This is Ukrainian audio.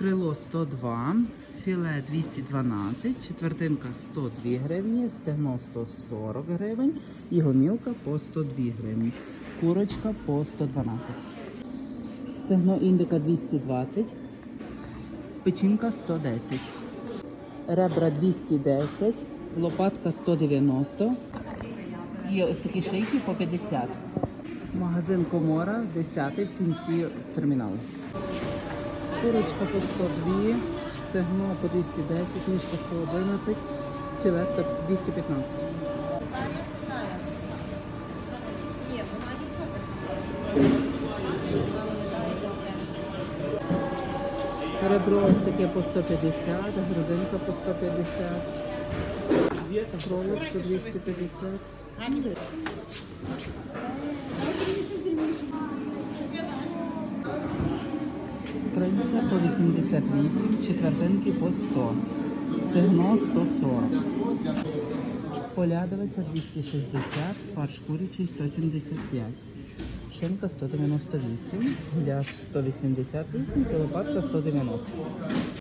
Крило 102, філе 212, четвертинка 102 гривні, стегно 140 гривень і гомілка по 102 гривні. Курочка по 112. Стегно індика 220, печінка 110, ребра 210, лопатка 190 і ось такі шийки по 50. Магазин Комора 10 в кінці терміналу. Курочка по 102, стегно по 210, ніжка 111, філе 100 215. Ребро ось таке по 150, грудинка по 150, кролик по 250. Крильця по 88, четвертинки по 100, стегно 140, полядовиця 260, фарш курячий 175, шинка 198, ляж 188 і лопатка 190.